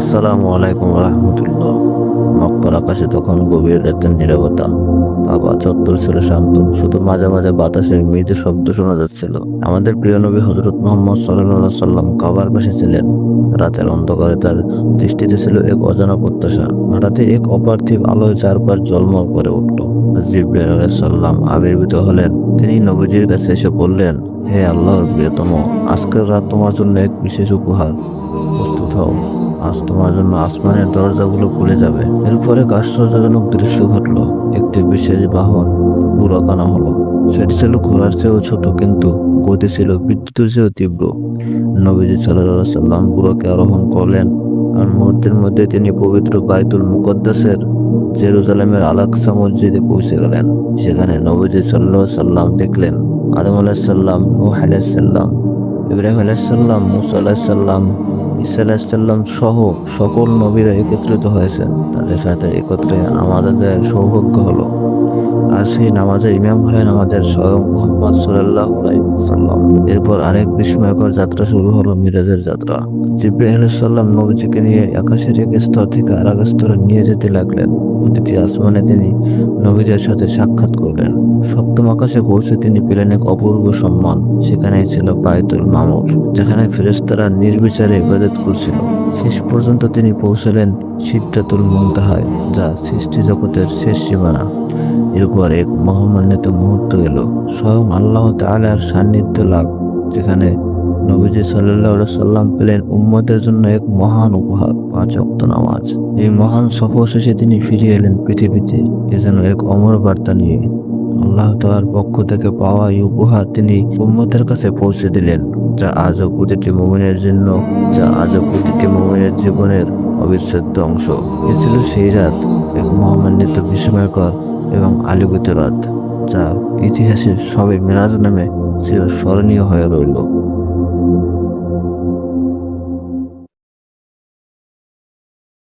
আসসালামু আলাইকুম রহমতুল্লাহ। মক্কার আকাশে তখন গভীর রাতের নিরবতা। বাবা চত্বর ছিল শান্ত, শুধু মাঝে মাঝে বাতাসের মৃদু শব্দ শোনা যাচ্ছিল। আমাদের প্রিয় নবী হজরত মোহাম্মদ সাল্লাহ সাল্লাম কাবার পাশে ছিলেন। রাতের অন্ধকারে তার দৃষ্টিতে ছিল এক অজানা প্রত্যাশা। হঠাৎই এক অপার্থিব আলোয় চারপাশ জলমল করে উঠল। জিব্রাইল সাল্লাম আবির্ভূত হলেন। তিনি নবীজির কাছে এসে বললেন, হে আল্লাহর প্রিয়তম, আজকের রাত তোমার জন্য এক বিশেষ উপহার। প্রস্তুত হও। আজ তোমার জন্য আসমানের দরজাগুলো খুলে যাবে। এরপর এক আশ্চর্যজনক দৃশ্য ঘটলো। একটি বিশেষ বাহন বুড়াকানা হলো। সেটি ছিল ঘোড়ার চেয়েও ছোট, কিন্তু গতি ছিল বিদ্যুতের চেয়েও তীব্র। নবীজি সাল্লাম বুড়োকে আরোহণ করলেন। আর মুহূর্তের মধ্যে তিনি পবিত্র বাইতুল মুকদ্দাসের জেরুজালেমের আলাকসা মসজিদে পৌঁছে গেলেন। সেখানে নবীজি সাল্লাহ সাল্লাম দেখলেন, আদম আলাহিসাল্লাম নূহ আলাইসাল্লাম ইব্রাহিম আলাইসাল্লাম মুসা আলাহিসাল্লাম ঈসা আলাহিসাল্লাম সহ সকল নবীরা একত্রিত হয়েছেন। তাদের সাথে একত্রে আমাদের সৌভাগ্য হলো। আর সেই নামাজের ইমাম হলেন আমাদের স্বয়ং মোহাম্মদ সাল্লাহ সাল্লাম এরপর আরেক বিস্ময়কর যাত্রা শুরু হলো মিরাজের যাত্রা। জিব্রাহিম সাল্লাম নবীজিকে নিয়ে আকাশের এক স্তর থেকে আর এক স্তরে নিয়ে যেতে লাগলেন। প্রতিটি আসমানে তিনি নবীদের সাথে সাক্ষাৎ করলেন। সপ্তম আকাশে পৌঁছে তিনি পেলেন এক অপূর্ব সম্মান। সেখানেই ছিল বায়তুল মামুর, যেখানে ফেরেস্তারা নির্বিচারে ইবাদত করছিল। শেষ পর্যন্ত তিনি পৌঁছলেন সিদ্ধাতুল মুন্তাহায় যা সৃষ্টি জগতের শেষ সীমানা। এরপর এক মহামান্বিত মুহূর্ত এলো। স্বয়ং আল্লাহ তাআলার সান্নিধ্য লাভ, যেখানে নবীজি সাল্লাহ সাল্লাম পেলেন উম্মতের জন্য এক মহান উপহার, পাঁচ অক্ত নামাজ। এই মহান সফর শেষে তিনি ফিরে এলেন পৃথিবীতে। এ যেন এক অমর বার্তা নিয়ে আল্লাহ তাআলার পক্ষ থেকে পাওয়া এই উপহার তিনি উম্মতের কাছে পৌঁছে দিলেন, যা আজও প্রতিটি মোমিনের জন্য, যা আজও প্রতিটি মোমিনের জীবনের অবিচ্ছেদ্য অংশ। এ ছিল সেই রাত, এক মহামান্বিত বিস্ময়কর এবং আলিগুতেরাত যা ইতিহাসে সবে মিরাজ নামে চির স্মরণীয় হয়ে রইল।